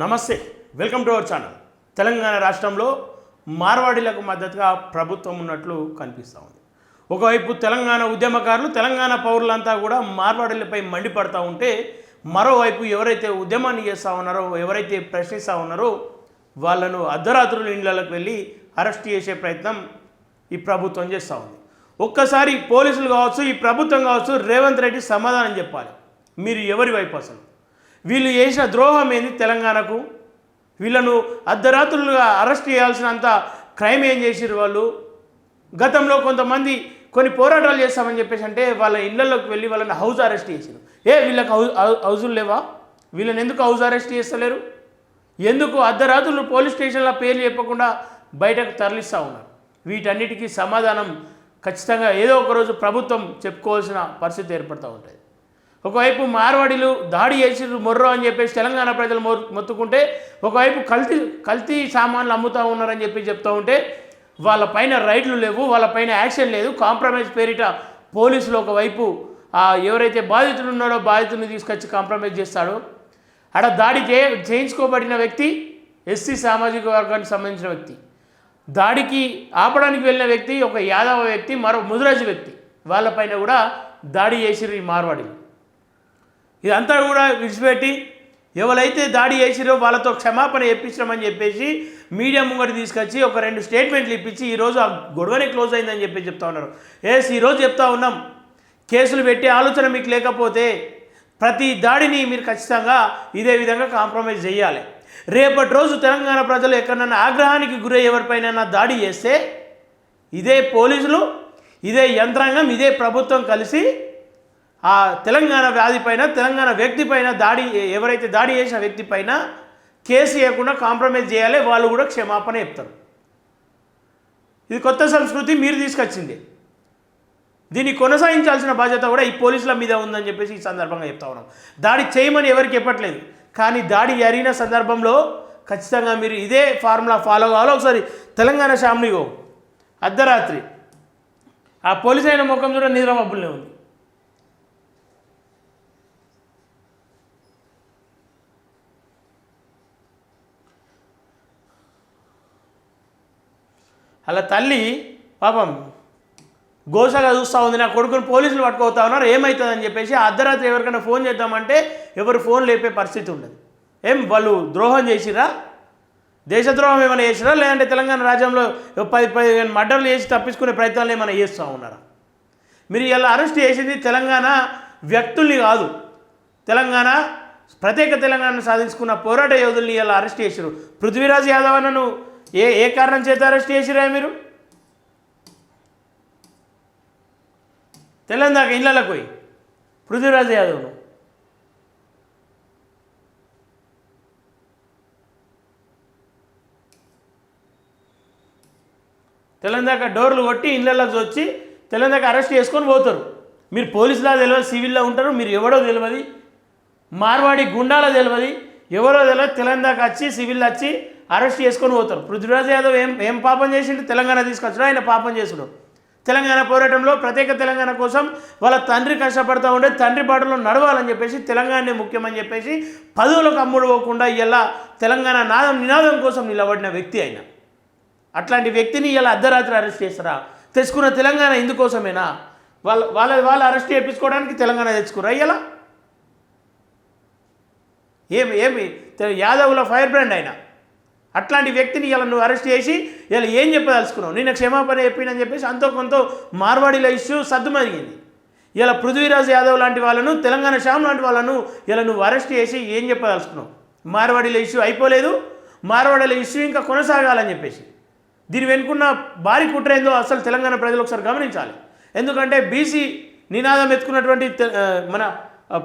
నమస్తే. Welcome to our channel Telangana రాష్ట్రంలో మార్వాడీలకు మద్దతుగా ప్రభుత్వం ఉన్నట్లు కనిపిస్తూ ఉంది. ఒకవైపు తెలంగాణ ఉద్యమకారులు తెలంగాణ పౌరులంతా కూడా మార్వాడీలపై మండిపడతా ఉంటే మరోవైపు ఎవరైతే ఉద్యమాన్ని చేస్తూ ఉన్నారో ఎవరైతే ప్రశ్నిస్తూ ఉన్నారో వాళ్ళను అర్ధరాత్రుల ఇండ్లకు వెళ్ళి అరెస్ట్ చేసే ప్రయత్నం ఈ ప్రభుత్వం చేస్తూ ఉంది. ఒక్కసారి పోలీసులు కావచ్చు ఈ ప్రభుత్వం కావచ్చు రేవంత్ రెడ్డి సమాధానం చెప్పాలి. మీరు ఎవరి వైపు అసలు? వీళ్ళు చేసిన ద్రోహం ఏంది తెలంగాణకు? వీళ్ళను అర్ధరాత్రులుగా అరెస్ట్ చేయాల్సినంత క్రైమ్ ఏం చేసిరు వాళ్ళు? గతంలో కొంతమంది కొన్ని పోరాటాలు చేస్తామని చెప్పేసి అంటే వాళ్ళ ఇళ్ళలోకి వెళ్ళి వాళ్ళని హౌస్ అరెస్ట్ చేశారు ఏ వీళ్ళకి హౌస్ హౌ- హౌజులు లేవా? వీళ్ళని ఎందుకు హౌస్ అరెస్ట్ చేస్తలేరు? ఎందుకు అర్ధరాత్రులు పోలీస్ స్టేషన్ల పేర్లు చెప్పకుండా బయటకు తరలిస్తూ ఉన్నారు? వీటన్నిటికీ సమాధానం ఖచ్చితంగా ఏదో ఒక రోజు ప్రభుత్వం చెప్పుకోవాల్సిన పరిస్థితి ఏర్పడుతూ ఉంటుంది. ఒకవైపు మార్వాడీలు దాడి చేసిర్రు మొర్రో అని చెప్పేసి తెలంగాణ ప్రజలు మొ మొత్తుకుంటే ఒకవైపు కల్తీ కల్తీ సామాన్లు అమ్ముతూ ఉన్నారని చెప్పి చెప్తూ ఉంటే వాళ్ళ పైన రైడ్లు లేవు వాళ్ళ పైన యాక్షన్ లేదు. కాంప్రమైజ్ పేరిట పోలీసులు ఒకవైపు ఎవరైతే బాధితులు ఉన్నాడో బాధితుడిని తీసుకొచ్చి కాంప్రమైజ్ చేస్తాడో ఆడ దాడి చే చేయించుకోబడిన వ్యక్తి ఎస్సీ సామాజిక వర్గానికి సంబంధించిన వ్యక్తి. దాడికి ఆపడానికి వెళ్ళిన వ్యక్తి ఒక యాదవ వ్యక్తి మరో ముదిరాజు వ్యక్తి. వాళ్ళపైన కూడా దాడి చేసిర్రు ఈ మార్వాడీలు. ఇదంతా కూడా విడిచిపెట్టి ఎవరైతే దాడి చేసిరో వాళ్ళతో క్షమాపణ ఇప్పించమని చెప్పేసి మీడియా ముంగట తీసుకొచ్చి ఒక రెండు స్టేట్మెంట్లు ఇప్పించి ఈరోజు ఆ గొడవనే క్లోజ్ అయిందని చెప్పి చెప్తా ఉన్నారు. ఎస్ ఈరోజు చెప్తా ఉన్నాం. కేసులు పెట్టే ఆలోచన మీకు లేకపోతే ప్రతి దాడిని మీరు ఖచ్చితంగా ఇదే విధంగా కాంప్రమైజ్ చేయాలి. రేపటి రోజు తెలంగాణ ప్రజలు ఎక్కడన్నా ఆగ్రహానికి గురై ఎవరిపైన దాడి చేస్తే ఇదే పోలీసులు ఇదే యంత్రాంగం ఇదే ప్రభుత్వం కలిసి ఆ తెలంగాణ వ్యాధి పైన తెలంగాణ వ్యక్తి పైన దాడి ఎవరైతే దాడి చేసిన వ్యక్తి పైన కేసు చేయకుండా కాంప్రమైజ్ చేయాలి వాళ్ళు కూడా క్షమాపణ చెప్తారు. ఇది కొత్త సంస్కృతి మీరు తీసుకొచ్చింది. దీన్ని కొనసాగించాల్సిన బాధ్యత కూడా ఈ పోలీసుల మీద ఉందని చెప్పేసి ఈ సందర్భంగా చెప్తా ఉన్నాం. దాడి చేయమని ఎవరికి చెప్పట్లేదు. కానీ దాడి జరిగిన సందర్భంలో ఖచ్చితంగా మీరు ఇదే ఫార్ములా ఫాలో కావాలో? ఒకసారి తెలంగాణ శామ్నిగో అర్ధరాత్రి. ఆ పోలీస్ అయిన ముఖం చూడ నిద్రమబ్బులనే ఉంది. అలా తల్లి పాపం గోసగా చూస్తూ ఉంది నా కొడుకుని పోలీసులు పట్టుకోతా ఉన్నారు ఏమవుతుందని చెప్పేసి అర్ధరాత్రి ఎవరికైనా ఫోన్ చేద్దామంటే ఎవరు ఫోన్ లేపే పరిస్థితి ఉండదు. ఏం వాళ్ళు ద్రోహం చేసిరా? దేశద్రోహం ఏమైనా చేసిరా? లేదంటే తెలంగాణ రాజ్యంలో పది పదిహేను మర్డర్లు చేసి తప్పించుకునే ప్రయత్నాలు ఏమైనా చేస్తూ ఉన్నారా? మీరు ఇలా అరెస్ట్ చేసింది తెలంగాణ వ్యక్తుల్ని కాదు. తెలంగాణ ప్రత్యేక తెలంగాణ సాధించుకున్న పోరాట యోధుల్ని ఇలా అరెస్ట్ చేసిరు పృథ్వీరాజ్ యాదవ్ అన్నను ఏ ఏ కారణం చేత అరెస్ట్ చేసిరా మీరు? తెలంగాణ ఇళ్ళకు పోయి. పృథ్వీరాజ్ యాదవ్ను తెలంగాణ డోర్లు కొట్టి ఇళ్ళలోకి వచ్చి తెలంగాణ అరెస్ట్ చేసుకొని పోతారు. మీరు పోలీసులా తెలియదు సివిల్లో ఉంటారు మీరు ఎవడో తెలియదు మార్వాడి గుండాలో తెలియదు ఎవరో తెలియదు తెలంగాణకు వచ్చి సివిల్ వచ్చి అరెస్ట్ చేసుకొని పోతారు. పృథ్వీరాజ్ యాదవ్ ఏం ఏం పాపం చేసిండు? తెలంగాణ తీసుకొచ్చాడు. ఆయన పాపం చేసుడు. తెలంగాణ పోరాటంలో ప్రత్యేక తెలంగాణ కోసం వాళ్ళ తండ్రి కష్టపడతా ఉండే తండ్రి బాటలో నడవాలని చెప్పేసి తెలంగాణనే ముఖ్యమని చెప్పేసి పదవులకు అమ్ముడు పోకుండా ఇలా తెలంగాణ నాదం నినాదం కోసం నిలబడిన వ్యక్తి ఆయన. అట్లాంటి వ్యక్తిని ఇలా అర్ధరాత్రి అరెస్ట్ చేస్తారా? తెచ్చుకున్న తెలంగాణ ఇందుకోసమేనా? వాళ్ళ వాళ్ళ వాళ్ళు అరెస్ట్ చేయించుకోవడానికి తెలంగాణ తెచ్చుకురా ఇలా? ఏమి ఏమి? తె- యాదవ్ల ఫైర్ బ్రాండ్ ఆయన. అట్లాంటి వ్యక్తిని ఇలా నువ్వు అరెస్ట్ చేసి ఇలా ఏం చెప్పదలుచుకున్నావు? నేను క్షమాపణ చెప్పినని చెప్పేసి అంతో కొంత మార్వాడీల ఇష్యూ సద్దుమరిగింది ఇలా పృథ్వీరాజ్ యాదవ్ లాంటి వాళ్ళను తెలంగాణ శ్యామ్ లాంటి వాళ్ళను ఇలా నువ్వు అరెస్ట్ చేసి ఏం చెప్పదలుచుకున్నావు? మార్వాడీల ఇష్యూ అయిపోలేదు మార్వాడీల ఇష్యూ ఇంకా కొనసాగాలని చెప్పేసి. దీని వెనుకున్న భారీ కుట్ర ఏందో అసలు తెలంగాణ ప్రజలు ఒకసారి గమనించాలి. ఎందుకంటే బీసీ నినాదం ఎత్తుకున్నటువంటి మన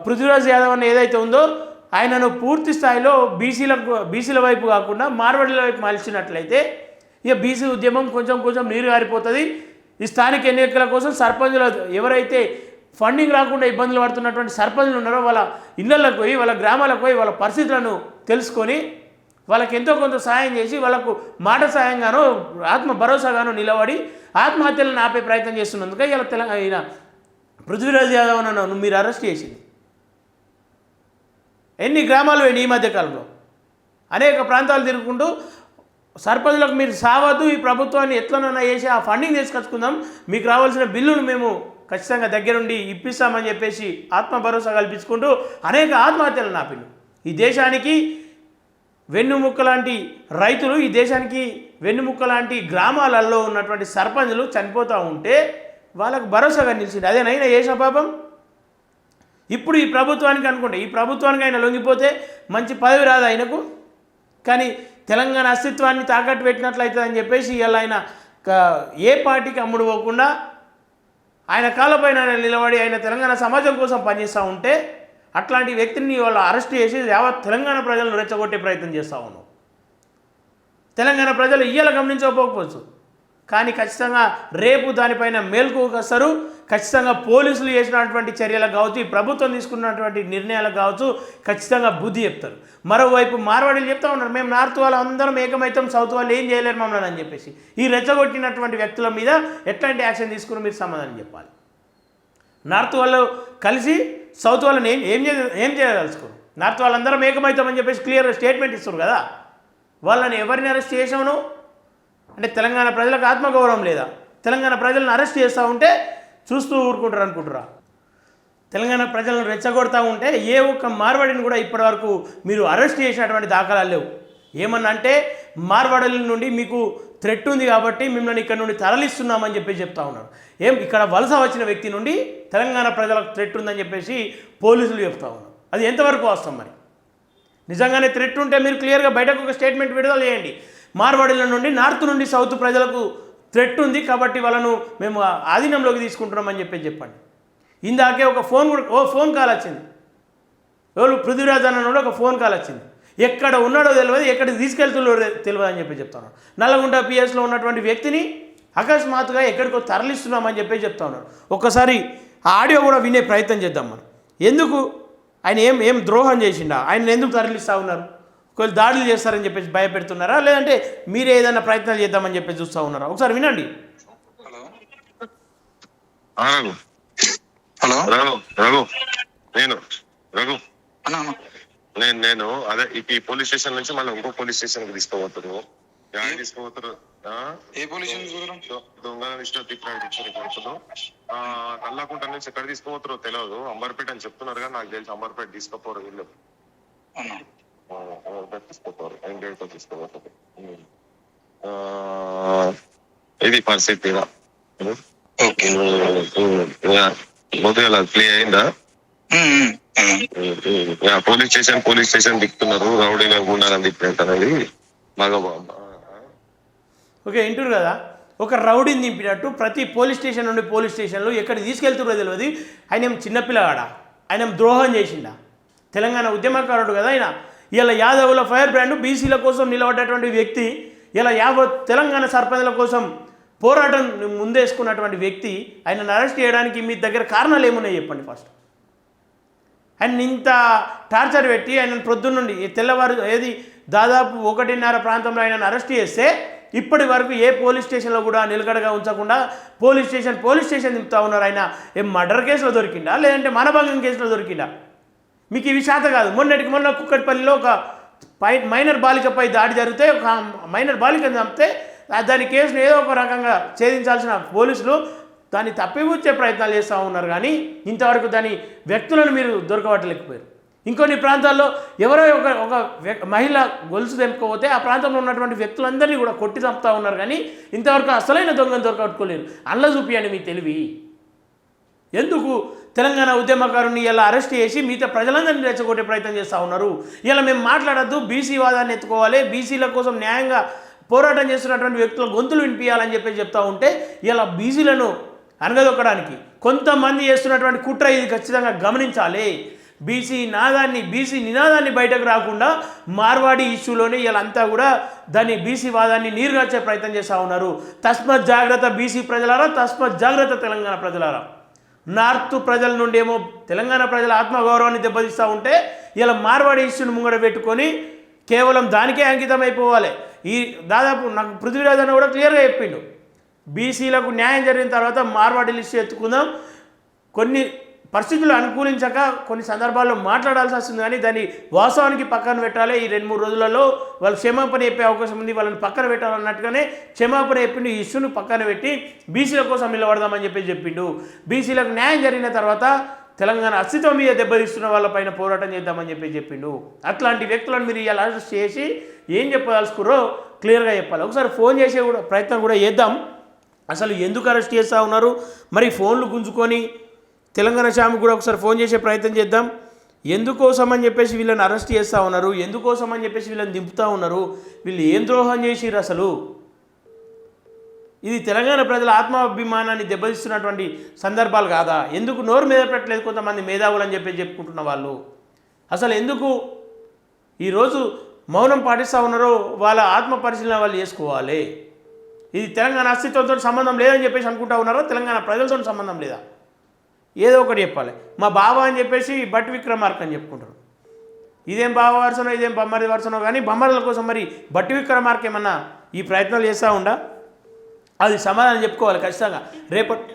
పృథ్వీరాజ్ యాదవ్ అని ఏదైతే ఉందో ఆయనను పూర్తి స్థాయిలో బీసీలకు బీసీల వైపు కాకుండా మార్వాడీల వైపు మలిచినట్లయితే ఇక బీసీ ఉద్యమం కొంచెం కొంచెం నీరు గారిపోతుంది. ఈ స్థానిక ఎన్నికల కోసం సర్పంచుల ఎవరైతే ఫండింగ్ రాకుండా ఇబ్బందులు పడుతున్నటువంటి సర్పంచులు ఉన్నారో వాళ్ళ ఇళ్ళలకు పోయి వాళ్ళ గ్రామాలకు పోయి వాళ్ళ పరిస్థితులను తెలుసుకొని వాళ్ళకి ఎంతో కొంత సాయం చేసి వాళ్ళకు మాట సాయంగానో ఆత్మ భరోసాగానో నిలబడి ఆత్మహత్యలను ఆపే ప్రయత్నం చేస్తున్నందుకే ఇలా తెలంగాణ ఈయన పృథ్వీరాజ్ యాదవ్ నన్ను మీరు అరెస్ట్ చేసింది. ఎన్ని గ్రామాలు పోయినాయి ఈ మధ్యకాలంలో అనేక ప్రాంతాలు తిరుగుకుంటూ సర్పంచులకు మీరు సావద్దు ఈ ప్రభుత్వాన్ని ఎట్లనన్నా చేసి ఆ ఫండింగ్ తీసుకొచ్చుకుందాం. మీకు రావాల్సిన బిల్లులు మేము ఖచ్చితంగా దగ్గరుండి ఇప్పిస్తామని చెప్పేసి ఆత్మ భరోసా కల్పించుకుంటూ అనేక ఆత్మహత్యలు నాపిల్లు ఈ దేశానికి వెన్నుముక్క లాంటి రైతులు ఈ దేశానికి వెన్నుముక్క లాంటి గ్రామాలలో ఉన్నటువంటి సర్పంచులు చనిపోతూ ఉంటే వాళ్ళకు భరోసాగా నిలిచింది అదేనైనా ఏ పాపం? ఇప్పుడు ఈ ప్రభుత్వానికి అనుకుంటే ఈ ప్రభుత్వానికి ఆయన లొంగిపోతే మంచి పదవి రాదు ఆయనకు. కానీ తెలంగాణ అస్తిత్వాన్ని తాకట్టు పెట్టినట్లయితుందని చెప్పేసి ఇవాళ ఆయన ఏ పార్టీకి అమ్ముడు పోకుండా ఆయన కాళ్ళపైన నిలబడి ఆయన తెలంగాణ సమాజం కోసం పనిచేస్తూ ఉంటే అట్లాంటి వ్యక్తిని వాళ్ళు అరెస్ట్ చేసి యావత్ తెలంగాణ ప్రజలను రెచ్చగొట్టే ప్రయత్నం చేస్తూ ఉన్నాం. తెలంగాణ ప్రజలు ఇయ్యాల గమనించకపోవచ్చు. కానీ ఖచ్చితంగా రేపు దానిపైన మేల్కోగస్తారు ఖచ్చితంగా పోలీసులు చేసినటువంటి చర్యలకు కావచ్చు ఈ ప్రభుత్వం తీసుకున్నటువంటి నిర్ణయాలకు కావచ్చు ఖచ్చితంగా బుద్ధి చెప్తారు. మరోవైపు మార్వాడీలు చెప్తా ఉన్నారు మేము నార్త్ వాళ్ళు అందరం ఏకమైతం సౌత్ వాళ్ళు ఏం చేయలేరు మమ్మల్ని అని చెప్పేసి. ఈ రెచ్చగొట్టినటువంటి వ్యక్తుల మీద ఎట్లాంటి యాక్షన్ తీసుకుని మీరు సమాధానం చెప్పాలి. నార్త్ వాళ్ళు కలిసి సౌత్ వాళ్ళని ఏం ఏం చేయ ఏం చేయదలుచుకోరు నార్త్ వాళ్ళందరం ఏకమవుతామని చెప్పేసి క్లియర్ స్టేట్మెంట్ ఇస్తారు కదా. వాళ్ళని ఎవరిని అరెస్ట్ చేసామను అంటే తెలంగాణ ప్రజలకు ఆత్మగౌరవం లేదా? తెలంగాణ ప్రజలను అరెస్ట్ చేస్తూ ఉంటే చూస్తూ ఊరుకుంటారు అనుకుంటురా తెలంగాణ ప్రజలను రెచ్చగొడతా ఉంటే ఏ ఒక్క మార్వాడిని కూడా ఇప్పటివరకు మీరు అరెస్ట్ చేసినటువంటి దాఖలాలు లేవు. ఏమన్నా అంటే మార్వాడల నుండి మీకు థ్రెట్ ఉంది కాబట్టి మిమ్మల్ని ఇక్కడ నుండి తరలిస్తున్నామని చెప్పి చెప్తా ఉన్నారు. ఏం ఇక్కడ వలస వచ్చిన వ్యక్తి నుండి తెలంగాణ ప్రజలకు థ్రెట్ ఉందని చెప్పేసి పోలీసులు చెప్తా ఉన్నారు. అది ఎంతవరకు వస్తాం మరి? నిజంగానే థ్రెట్ ఉంటే మీరు క్లియర్గా బయటకు ఒక స్టేట్మెంట్ విడుదల చేయండి. మార్వాడీల నుండి నార్త్ నుండి సౌత్ ప్రజలకు థ్రెట్ ఉంది కాబట్టి వాళ్ళను మేము ఆధీనంలోకి తీసుకుంటున్నామని చెప్పి చెప్పండి. ఇందాకే ఒక ఫోన్ కూడా ఓ ఫోన్ కాల్ వచ్చింది. ఎవరు? పృథ్వీరాజ్ అన్న ఒక ఫోన్ కాల్ వచ్చింది. ఎక్కడ ఉన్నాడో తెలియదు ఎక్కడికి తీసుకెళ్తున్నాడో తెలియదు అని చెప్పి చెప్తా నల్లగుంట పిఎస్లో ఉన్నటువంటి వ్యక్తిని అకస్మాత్తుగా ఎక్కడికో తరలిస్తున్నామని చెప్పి చెప్తా ఉన్నారు ఒక్కసారి ఆ ఆడియో కూడా వినే ప్రయత్నం చేద్దాం మనం. ఎందుకు? ఆయన ఏం ఏం ద్రోహం చేసిండా? ఆయన ఎందుకు తరలిస్తూ ఉన్నారు? ఒకవేళ దాడులు చేస్తారని చెప్పేసి భయపెడుతున్నారా? లేదంటే మీరే ఏదైనా ప్రయత్నాలు చేద్దామని చెప్పి చూస్తూ ఉన్నారా? ఒకసారి వినండి. హలో. రఘు. రఘు నేను రఘు. నేను నేను అదే ఈ- ఈ పోలీస్ స్టేషన్ నుంచి మళ్ళీ ఇంకో పోలీస్ స్టేషన్కి యాడ్? ఏ పోలీస్ ఆ కల్లాకుంట నుంచి ఎక్కడ తీసుకోబోతారో తెలియదు అంబర్పేట అని చెప్తున్నారు కానీ నాకు తెలిసి అంబర్పేట తీసుకోపోరు వీళ్ళు ఇది పరిస్థితి మొదలు ప్లే అయిందా పోలీస్ స్టేషన్ పోలీస్ స్టేషన్ దిక్కుతున్నారు. రౌడీగా ఉన్నారని చెప్పి అనేది బాగా బా- ఓకే వింటురు కదా? ఒక రౌడీని దింపినట్టు ప్రతి పోలీస్ స్టేషన్ నుండి పోలీస్ స్టేషన్లో ఎక్కడికి తీసుకెళ్తురో తెలియదు ఆయన ఏం చిన్నపిల్లగాడా ఆయన ఏం ద్రోహం చేసిండా? తెలంగాణ ఉద్యమకారుడు కదా ఆయన. ఇలా యాదవుల ఫైర్ బ్రాండ్ బీసీల కోసం నిలబడ్డటువంటి వ్యక్తి ఇలా యావత్ తెలంగాణ సర్పంచ్ల కోసం పోరాటం ముందేసుకున్నటువంటి వ్యక్తి ఆయనను అరెస్ట్ చేయడానికి మీ దగ్గర కారణాలు ఏమున్నాయి చెప్పండి ఫస్ట్ ఆయన ఇంత టార్చర్ పెట్టి ఆయన ప్రొద్దున్న నుండి తెల్లవారు ఏది దాదాపు ఒకటిన్నర ప్రాంతంలో ఆయనను అరెస్ట్ చేస్తే ఇప్పటి వరకు ఏ పోలీస్ స్టేషన్లో కూడా నిలకడగా ఉంచకుండా పోలీస్ స్టేషన్ పోలీస్ స్టేషన్ దింపుతా ఉన్నారు ఆయన. ఏ మర్డర్ కేసులో దొరికిందా లేదంటే మనభంగం కేసులో దొరికిందా మీకు ఇవి శాత కాదు. మొన్నటికి మొన్న కుక్కటిపల్లిలో ఒక పై మైనర్ బాలికపై దాడి జరిగితే ఒక మైనర్ బాలికను చంపితే దాని కేసును ఏదో ఒక రకంగా ఛేదించాల్సిన పోలీసులు దాన్ని తప్పిపుచ్చే ప్రయత్నాలు చేస్తూ ఉన్నారు. కానీ ఇంతవరకు దాని వ్యక్తులను మీరు దొరకబట్టలేకపోయారు. ఇంకొన్ని ప్రాంతాల్లో ఎవరో ఒక ఒక మహిళ గొలుసు తెంపుకోపోతే ఆ ప్రాంతంలో ఉన్నటువంటి వ్యక్తులందరినీ కూడా కొట్టి చంపుతూ ఉన్నారు. కానీ ఇంతవరకు అసలైన దొంగను దొరకబట్టుకోలేరు. అల్ల చూపియండి మీ తెలివి. ఎందుకు? తెలంగాణ ఉద్యమకారుని ఇలా అరెస్ట్ చేసి మిగతా ప్రజలందరినీ రెచ్చగొట్టే ప్రయత్నం చేస్తూ ఉన్నారు. ఇలా మేము మాట్లాడద్దు బీసీ వాదాన్ని ఎత్తుకోవాలి బీసీల కోసం న్యాయంగా పోరాటం చేస్తున్నటువంటి వ్యక్తుల గొంతులు వినిపించాలని చెప్పి చెప్తా ఉంటే ఇలా బీసీలను అనగదొక్కడానికి కొంతమంది చేస్తున్నటువంటి కుట్ర ఇది ఖచ్చితంగా గమనించాలి. బీసీ నాదాన్ని బీసీ నినాదాన్ని బయటకు రాకుండా మార్వాడి ఇష్యూలోనే వీళ్ళంతా కూడా దాన్ని బీసీ వాదాన్ని నీరుగార్చే ప్రయత్నం చేస్తూ ఉన్నారు. తస్మత్ జాగ్రత్త బీసీ ప్రజలారా? తస్మత్ జాగ్రత్త తెలంగాణ ప్రజలారా? నార్త్ ప్రజల నుండి ఏమో తెలంగాణ ప్రజల ఆత్మగౌరవాన్ని దెబ్బతీస్తూ ఉంటే ఇలా మార్వాడి ఇష్యూని ముంగడ పెట్టుకొని కేవలం దానికే అంకితం అయిపోవాలి ఈ దాదాపు నాకు పృథ్వీరాజ్ అన్న కూడా క్లియర్గా చెప్పిండు. బీసీలకు న్యాయం జరిగిన తర్వాత మార్వాడి లిస్టు ఎత్తుకుందాం. కొన్ని పరిస్థితులు అనుకూలించక కొన్ని సందర్భాల్లో మాట్లాడాల్సి వస్తుంది. కానీ దాన్ని వాస్తవానికి పక్కన పెట్టాలి. ఈ రెండు మూడు రోజులలో వాళ్ళు క్షమాపణ చెప్పే అవకాశం ఉంది. వాళ్ళని పక్కన పెట్టాలన్నట్టుగానే క్షమాపణ చెప్పిండు ఈ ఇష్యూను పక్కన పెట్టి బీసీల కోసం నిలబడదామని చెప్పి చెప్పిండు. బీసీలకు న్యాయం జరిగిన తర్వాత తెలంగాణ అస్తిత్వం మీద దెబ్బతీస్తున్న వాళ్ళపైన పోరాటం చేద్దామని చెప్పి చెప్పిండు. అట్లాంటి వ్యక్తులను మీరు ఇలా అరెస్ట్ చేసి ఏం చెప్పదలుచుకురో క్లియర్గా చెప్పాలి. ఒకసారి ఫోన్ చేసే కూడా ప్రయత్నం కూడా చేద్దాం. అసలు ఎందుకు అరెస్ట్ చేస్తూ ఉన్నారు? మరి ఫోన్లు గుంజుకొని తెలంగాణ శ్యామ్ కూడా ఒకసారి ఫోన్ చేసే ప్రయత్నం చేద్దాం. ఎందుకోసం అని చెప్పేసి వీళ్ళని అరెస్ట్ చేస్తూ ఉన్నారు. ఎందుకోసం అని చెప్పేసి వీళ్ళని దింపుతూ ఉన్నారు. వీళ్ళు ఏం ద్రోహం చేసిర్రు అసలు? ఇది తెలంగాణ ప్రజల ఆత్మాభిమానాన్ని దెబ్బతీస్తున్నటువంటి సందర్భాలు కాదా? ఎందుకు నోరు మీద పెట్టలేదు కొంతమంది మేధావులు అని చెప్పి చెప్పుకుంటున్న వాళ్ళు? అసలు ఎందుకు ఈరోజు మౌనం పాటిస్తూ ఉన్నారో వాళ్ళ ఆత్మ పరిశీలన వాళ్ళు చేసుకోవాలి. ఇది తెలంగాణ అస్తిత్వంతో సంబంధం లేదని చెప్పేసి అనుకుంటా ఉన్నారా? తెలంగాణ ప్రజలతో సంబంధం లేదా? ఏదో ఒకటి చెప్పాలి. మా బావ అని చెప్పేసి భట్ విక్రమార్క అని చెప్పుకుంటారు. ఇదేం బావ వరుసనో ఇదేం బొమ్మరి వరుసనో కానీ బొమ్మరల కోసం మరి భట్టి విక్రమార్క ఏమన్నా ఈ ప్రయత్నాలు చేస్తూ ఉండా? అది సమాధానం చెప్పుకోవాలి ఖచ్చితంగా. రేపటి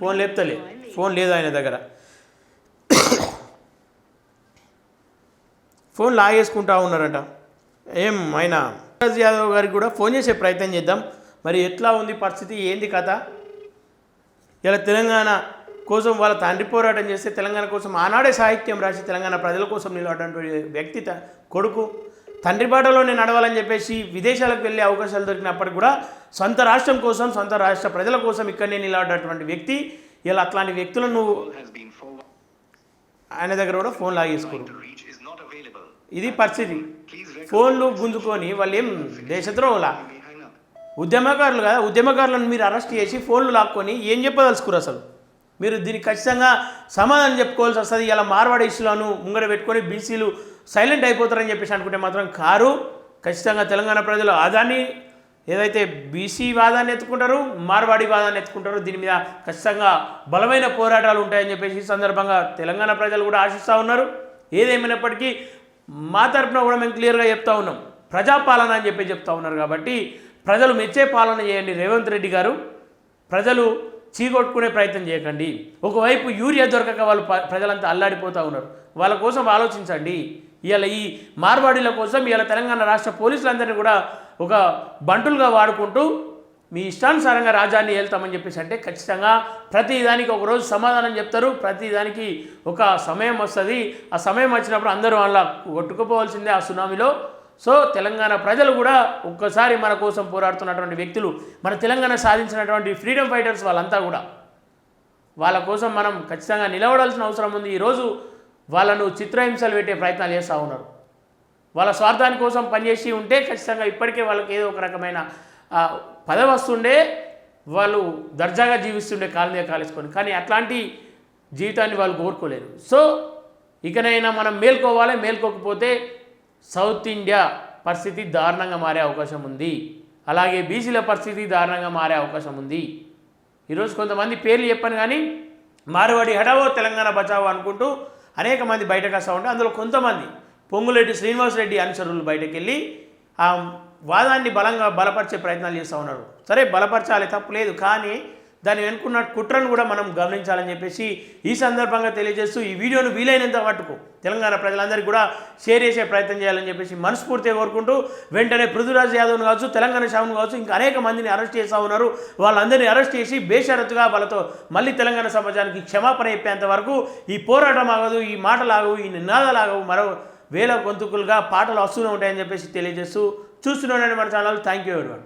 ఫోన్ లేపుతలే. ఫోన్ లేదు ఆయన దగ్గర. ఫోన్ లాగేసుకుంటా ఉన్నారట. ఏం ఆయన? రాజ్ యాదవ్ గారికి కూడా ఫోన్ చేసే ప్రయత్నం చేద్దాం. మరి ఎట్లా ఉంది పరిస్థితి? ఏంది కథ? ఇలా తెలంగాణ కోసం వాళ్ళ తండ్రి పోరాటం చేస్తే తెలంగాణ కోసం ఆనాడే సాహిత్యం రాసి తెలంగాణ ప్రజల కోసం నిలబడినటువంటి వ్యక్తి త- కొడుకు. తండ్రి బాటలోనే నడవాలని చెప్పేసి విదేశాలకు వెళ్ళే అవకాశాలు దొరికినప్పటికి కూడా సొంత రాష్ట్రం కోసం సొంత రాష్ట్ర ప్రజల కోసం ఇక్కడనే నిలబడ్డటువంటి వ్యక్తి. ఇలా అట్లాంటి వ్యక్తులను నువ్వు ఆయన దగ్గర కూడా ఫోన్ లాగేసుకోరు. ఇది పరిస్థితి. ఫోన్లు గుంజుకొని వాళ్ళు ఏం దేశద్రోహులా? ఉద్యమకారులు కదా ఉద్యమకారులను మీరు అరెస్ట్ చేసి ఫోన్లు లాక్కొని ఏం చెప్పదలుచుకురు అసలు? మీరు దీనికి ఖచ్చితంగా సమాధానం చెప్పుకోవాల్సి వస్తుంది. ఇలా మార్వాడి ఇష్యూలను ముంగడ పెట్టుకొని బీసీలు సైలెంట్ అయిపోతారని చెప్పేసి అనుకుంటే మాత్రం కారు. ఖచ్చితంగా తెలంగాణ ప్రజలు ఆదాన్ని ఏదైతే బీసీ వాదాన్ని ఎత్తుకుంటారు మార్వాడి వాదాన్ని ఎత్తుకుంటారు దీని మీద ఖచ్చితంగా బలమైన పోరాటాలు ఉంటాయని చెప్పేసి ఈ సందర్భంగా తెలంగాణ ప్రజలు కూడా ఆశిస్తూ ఉన్నారు. ఏదేమైనప్పటికీ మా తరపున కూడా మేము క్లియర్గా చెప్తా ఉన్నాం. ప్రజాపాలన అని చెప్పి చెప్తా ఉన్నారు కాబట్టి ప్రజలు మెచ్చే పాలన చేయండి రేవంత్ రెడ్డి గారు. ప్రజలు చీకొట్టుకునే ప్రయత్నం చేయకండి. ఒకవైపు యూరియా దొరకక వాళ్ళు ప్రజలంతా అల్లాడిపోతూ ఉన్నారు. వాళ్ళ కోసం ఆలోచించండి. ఇవాళ ఈ మార్వాడీల కోసం ఇవాళ తెలంగాణ రాష్ట్ర పోలీసులందరినీ కూడా ఒక బంటులుగా వాడుకుంటూ మీ ఇష్టానుసారంగా రాజాన్ని వెళ్తామని చెప్పేసి అంటే ఖచ్చితంగా ప్రతిదానికి ఒకరోజు ఒక రోజు సమాధానం చెప్తారు. ప్రతిదానికి ఒక సమయం వస్తుంది. ఆ సమయం వచ్చినప్పుడు అందరూ అలా కొట్టుకుపోవాల్సిందే ఆ సునామీలో. సో తెలంగాణ ప్రజలు కూడా ఒక్కసారి మన కోసం పోరాడుతున్నటువంటి వ్యక్తులు మన తెలంగాణ సాధించినటువంటి ఫ్రీడమ్ ఫైటర్స్ వాళ్ళంతా కూడా. వాళ్ళ కోసం మనం ఖచ్చితంగా నిలబడాల్సిన అవసరం ఉంది. ఈరోజు వాళ్ళను చిత్రహింసలు పెట్టే ప్రయత్నాలు చేస్తూ ఉన్నారు. వాళ్ళ స్వార్థాని కోసం పనిచేసి ఉంటే ఖచ్చితంగా ఇప్పటికే వాళ్ళకి ఏదో ఒక రకమైన పదవి వస్తుండే వాళ్ళు దర్జాగా జీవిస్తుండే కాలు మీద కాలేసుకొని కానీ అట్లాంటి జీవితాన్ని వాళ్ళు కోరుకోలేరు సో ఇకనైనా మనం మేల్కోవాలి మేల్కోకపోతే సౌత్ ఇండియా పరిస్థితి దారుణంగా మారే అవకాశం ఉంది. అలాగే బీసీల పరిస్థితి దారుణంగా మారే అవకాశం ఉంది. ఈరోజు కొంతమంది పేర్లు చెప్పాను కానీ మార్వాడి హడావో తెలంగాణ బచావో అనుకుంటూ అనేక మంది బయటకు వస్తూ ఉంటే అందులో కొంతమంది పొంగులేటి శ్రీనివాసరెడ్డి అనుచరులు బయటకు వెళ్ళి ఆ వాదాన్ని బలంగా బలపరిచే ప్రయత్నాలు చేస్తూ ఉన్నారు. సరే బలపరచాలి తప్పు లేదు కానీ దాని వెనుకున్న కుట్రను కూడా మనం గమనించాలని చెప్పేసి ఈ సందర్భంగా తెలియజేస్తూ ఈ వీడియోను వీలైనంత మట్టుకు తెలంగాణ ప్రజలందరికీ కూడా షేర్ చేసే ప్రయత్నం చేయాలని చెప్పేసి మనస్ఫూర్తిగా కోరుకుంటూ వెంటనే పృథ్వీరాజ్ యాదవ్ను కావచ్చు తెలంగాణ శాముని కావచ్చు ఇంకా అనేక మందిని అరెస్ట్ చేస్తూ ఉన్నారు. వాళ్ళందరినీ అరెస్ట్ చేసి బేషరతుగా వాళ్ళతో మళ్ళీ తెలంగాణ సమాజానికి క్షమాపణ చెప్పేంత వరకు ఈ పోరాటం ఆగదు ఈ మాటలాగవు ఈ నినాదాలాగవు మరో వేల గొంతుకులుగా పాటలు వస్తూనే ఉంటాయని చెప్పేసి తెలియజేస్తూ చూస్తూనే మన ఛానల్. Thank you everyone.